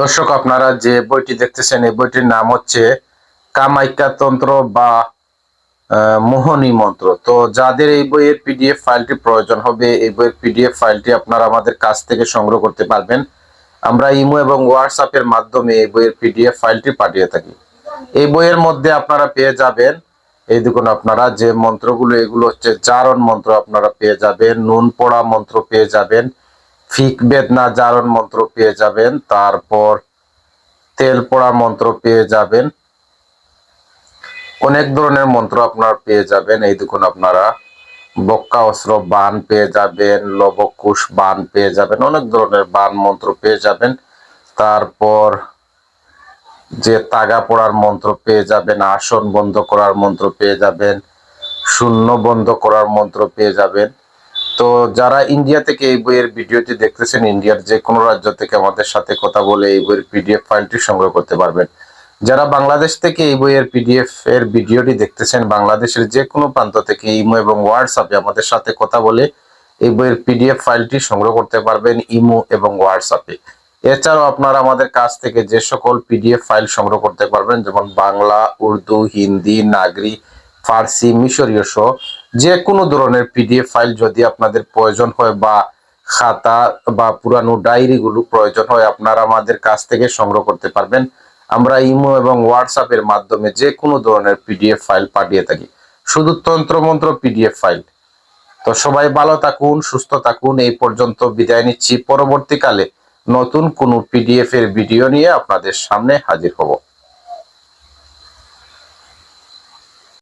দর্শক, আপনারা যে বইটি দেখতেছেন, এই বইটির নাম হচ্ছে কামাইকা তন্ত্র বা মোহনী মন্ত্র। তো যাদের এই বইয়ের পিডিএফ ফাইলটি প্রয়োজন হবে, এই বইয়ের পিডিএফ ফাইলটি আপনারা আমাদের কাছ থেকে সংগ্রহ করতে পারবেন। আমরা ইমো এবং হোয়াটসঅ্যাপের মাধ্যমে এই বইয়ের পিডিএফ ফাইলটি পাঠিয়ে থাকি। এই বইয়ের মধ্যে আপনারা পেয়ে যাবেন, এই দেখুন আপনারা যে মন্ত্রগুলো, এগুলো হচ্ছে জারণ মন্ত্র আপনারা পেয়ে যাবেন, নুন পড়া মন্ত্র পেয়ে যাবেন ফিক বেদনা জারণ মন্ত্র পেয়ে যাবেন, তারপর তেল পড়া মন্ত্র পেয়ে যাবেন। অনেক ধরনের মন্ত্র আপনারা পেয়ে যাবেন, এই দেখুন আপনারা। বক্কা অস্ত্র বান পেয়ে যাবেন, লবকুশ বান পেয়ে যাবেন, অনেক ধরনের বান মন্ত্র পেয়ে যাবেন। তারপর যে তাগা পড়ার মন্ত্র পেয়ে যাবেন, আসন বন্ধ করার মন্ত্র পেয়ে যাবেন, শূন্য বন্ধ করার মন্ত্র পেয়ে যাবেন। তো যারা ইন্ডিয়া থেকে এই বইয়ের ভিডিওটি দেখতেছেন ইন্ডিয়ার যে কোনো রাজ্য থেকে আমাদের সাথে কথা বলে এই বইয়ের পিডিএফ ফাইলটি সংগ্রহ করতে পারবেন। যারা বাংলাদেশ থেকে এই বইয়ের পিডিএফ এর ভিডিওটি দেখতেছেন, বাংলাদেশের যে কোনো প্রান্ত থেকে ইমো এবং হোয়াটসঅ্যাপে আমাদের সাথে কথা বলে এই বইয়ের পিডিএফ ফাইলটি সংগ্রহ করতে পারবেন ইমো এবং হোয়াটসঅ্যাপে এছাড়াও আপনারা আমাদের কাছ থেকে যে সকল পিডিএফ ফাইল সংগ্রহ করতে পারবেন, যেমন বাংলা, উর্দু, হিন্দি, নাগরি, ফার্সি, মিশরীয় সহ যে কোনো ধরনের পিডিএফ ফাইল যদি আপনাদের প্রয়োজন হয় বা খাতা বা পুরানো ডায়েরিগুলো প্রয়োজন হয়, আপনারা আমাদের কাছ থেকে সংগ্রহ করতে পারবেন। আমরা ইমো এবং হোয়াটসঅ্যাপের মাধ্যমে যে কোনো ধরনের পিডিএফ ফাইল পাঠিয়ে থাকি। শুধু তন্ত্রমন্ত্র পিডিএফ ফাইল তো সবাই ভালো থাকুন, সুস্থ থাকুন। এই পর্যন্ত বিদায় নিচ্ছি। পরবর্তীকালে নতুন কোনো পিডিএফ এর ভিডিও নিয়ে আপনাদের সামনে হাজির হব।